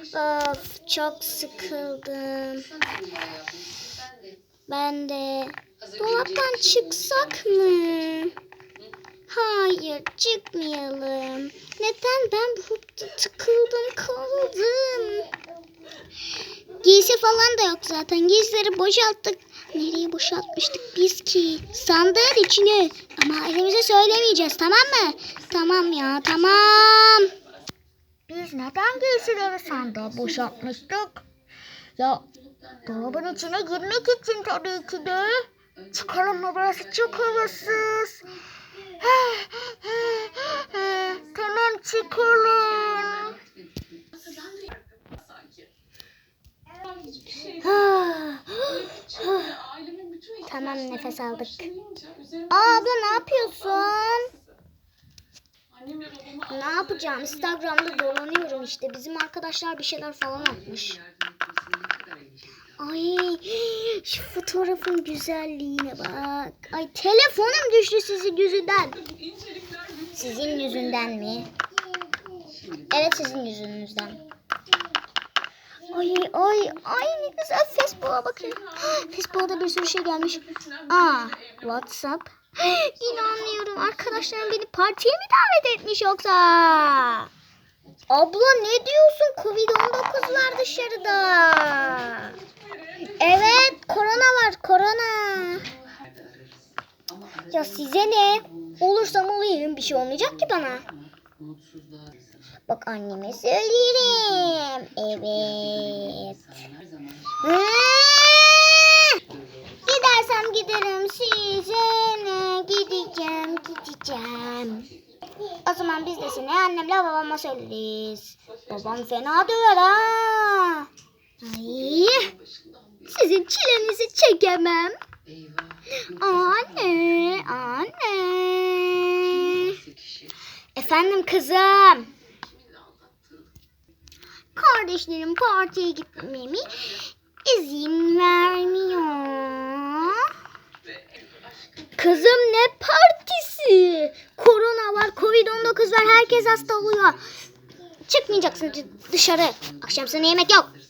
Of çok sıkıldım. Ben de dolaptan çıksak mı? Hayır çıkmayalım. Neden ben burada tıkıldım kaldım? Giysi falan da yok zaten. Giysileri boşalttık. Nereye boşaltmıştık biz ki? Sandığın içine. Ama elimize söylemeyeceğiz tamam mı? Tamam ya tamam. Biz neden giysileri sandığa boşaltmıştık? Ya dolabın içine girmek için tabii ki de. Çıkalım mı burası çok havasız. tamam çıkalım. tamam nefes aldık. Abla ne yapıyorsun? Ne yapacağım? Instagram'da dolanıyorum işte. Bizim arkadaşlar bir şeyler falan atmış. Ay şu fotoğrafın güzelliğine bak. Ay telefonum düştü sizin yüzünden. Sizin yüzünden mi? Evet sizin yüzünüzden. Ay ay ay ne güzel Facebook'a bakın. Facebook'ta bir sürü şey gelmiş. Aa WhatsApp. İnanmıyorum arkadaşlarım beni partiye mi davet etmiş yoksa? Abla ne diyorsun? Covid-19 var dışarıda. Evet korona var korona. Ya size ne? Olursam olayım bir şey olmayacak ki bana. Bak anneme söylerim. Evet. Gidersem giderim size ne gideceğim gideceğim. O zaman biz de seni annemle babama söyleriz. Babam fena döver ha. Ay, sizin çilenizi çekemem. Anne, anne. Efendim kızım. Kardeşlerim partiye gitmemi izin vermiyor. Kızım ne partisi? Korona var, Covid-19 var, herkes hasta oluyor. Çıkmayacaksın dı- dışarı. Akşam sana yemek yok.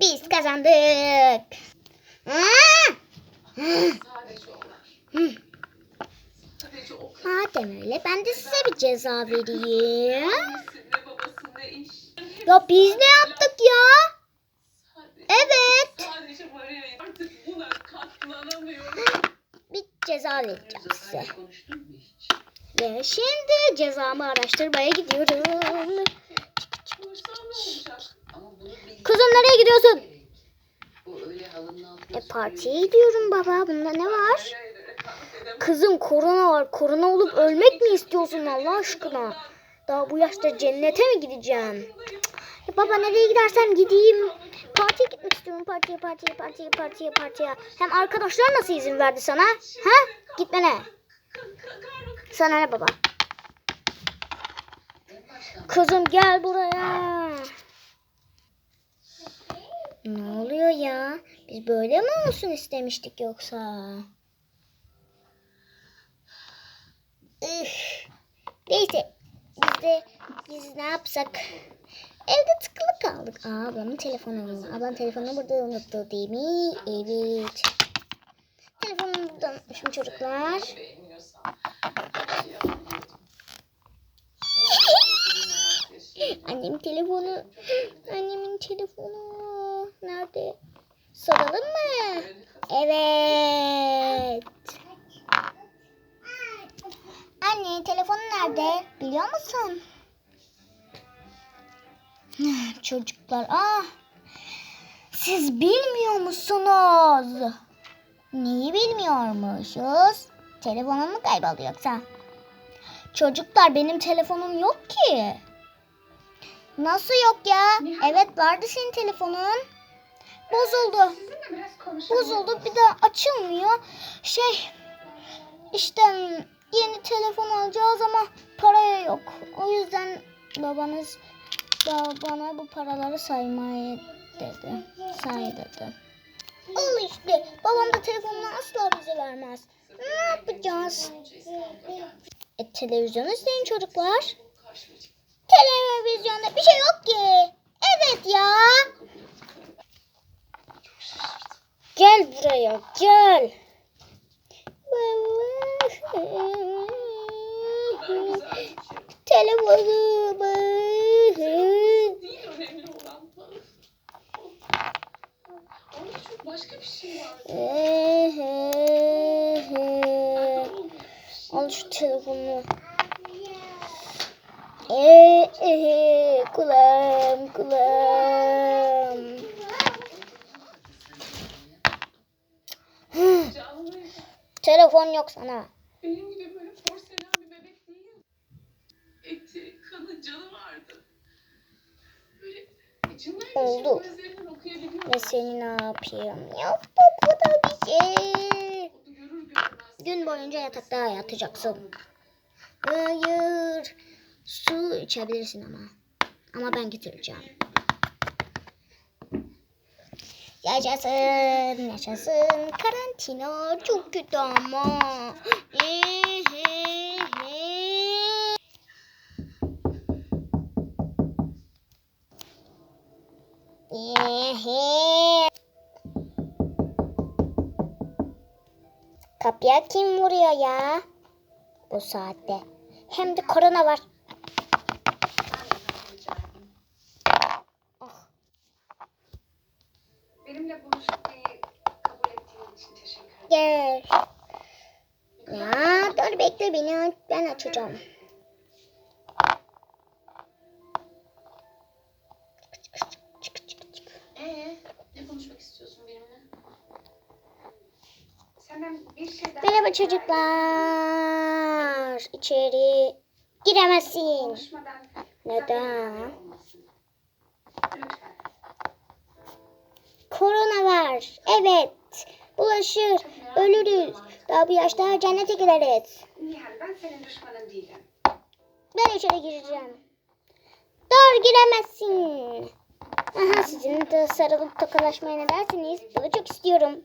Biz kazandık. Madem öyle ben de size bir ceza vereyim. Ya biz ne yaptık ya? Evet. Bir ceza vereceğim size. Ve şimdi cezamı araştırmaya gidiyorum. Kızım nereye gidiyorsun? E partiye gidiyorum baba. Bunda ne var? Kızım korona var. Korona olup ölmek mi istiyorsun Allah aşkına? Daha bu yaşta cennete mi gideceğim? Ya baba nereye gidersem gideyim. Partiye gitmek istiyorum. Partiye, partiye, partiye, partiye, partiye. Hem arkadaşlar nasıl izin verdi sana? Ha? Gitmene. Sana ne baba? Kızım gel buraya. Ne oluyor ya? Biz böyle mi olsun istemiştik yoksa? Üf. Neyse biz de biz ne yapsak? Evde tıkılı kaldık. Aa, ablamın telefonu. Ablam telefonunu burada unuttu değil mi? Evet. Telefonumu burada unutmuşum çocuklar. Annemin telefonu. Annemin telefonu. Nerede? Soralım mı? Evet. Anne telefonun nerede? Biliyor musun? Çocuklar ah. Siz bilmiyor musunuz? Neyi bilmiyormuşuz? Telefonum mu kayboldu yoksa? Çocuklar benim telefonum yok ki. Nasıl yok ya? Evet vardı senin telefonun. Bozuldu. Bozuldu bir de açılmıyor. Şey işte yeni telefon alacağız ama paraya yok. O yüzden babanız Ba- bana bu paraları saymayı dedi. Say dedi. Al işte. Babam da telefonunu asla bize vermez. Ne yapacağız? E, televizyon izleyin çocuklar. Televizyonda bir şey yok ki. Evet ya. Gel buraya gel. Telefonumu. Başka. Al şu telefonu. Ee, kulağım, kulağım. Telefon yok sana. benim gibi böyle porselen bir bebek değil. Eti, kanı, canı vardı. Böyle içinden Oldu. gözlerinden okuyabiliyorum. Ve seni ne yapayım? Yap bu kadar bir şey. Gün boyunca yatakta yatacaksın. Hayır. Su içebilirsin ama. Ama ben getireceğim. Yaşasın, yaşasın. Karantina çok kötü ama. Kapıya kim vuruyor ya? Bu saatte. Hem de korona var. Benimle buluşmayı kabul ettiğin için teşekkür ederim. Gel. Ya dur bekle beni. Ben açacağım. Merhaba çocuklar. İçeri giremezsin. Neden? Korona var. Evet. Bulaşır. Ölürüz. Daha bir yaş daha cennete gideriz. Nihal ben senin düşmanın değilim. Ben içeri gireceğim. Dur giremezsin. Aha sizinle de sarılıp tokalaşmaya ne dersiniz? Bunu çok istiyorum.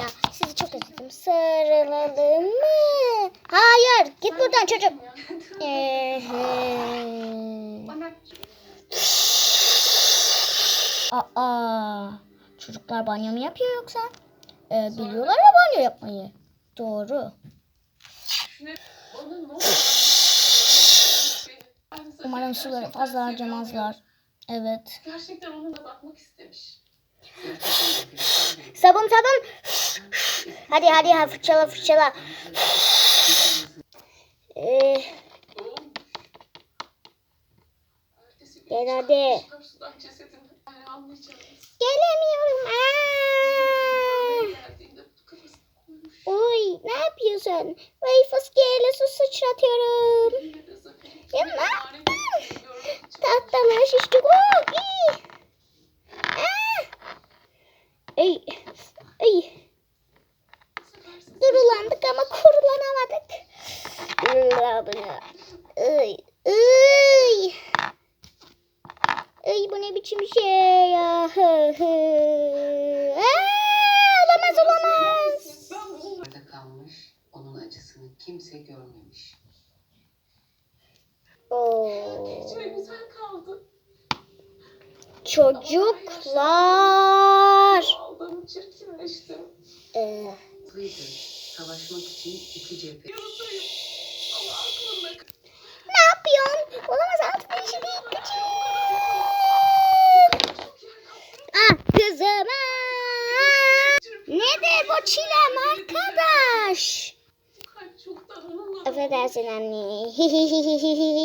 Amca sizi çok özledim sarılalım mı? Hayır git buradan çocuk. Ee, Aa, çocuklar banyo mu yapıyor yoksa? Ee, biliyorlar ya banyo yapmayı. Doğru. Umarım suları fazla harcamazlar. Evet. Gerçekten onunla bakmak istemiş. Sabun sabun. Hadi hadi ha, fırçala fırçala. Ee, Gel hadi. gelemiyorum. Aa. Koymuş. Oy ne yapıyorsun? Vay fıskiyeyle su sıçratıyorum. Ya ne için Tahtalar şişti. Oh, iyi. Ah. Ey, ey. sefersin. Durulandık ama kurulanamadık. Ay, ay. Ay bu ne biçim şey ya. Hı hı. Aa, olamaz olamaz. Ben bunu Orada kalmış, onun acısını kimse görmemiş. Oo. içime güzel kaldı. Çocuklar. Aldım, çirkinleştim. Ee. Savaşmak için iki cephe. Aklımda ne yapıyorsun? Olamaz altın işi değil küçük. Ah kızım. ah. Nedir bu çilem arkadaş? Affedersin anne.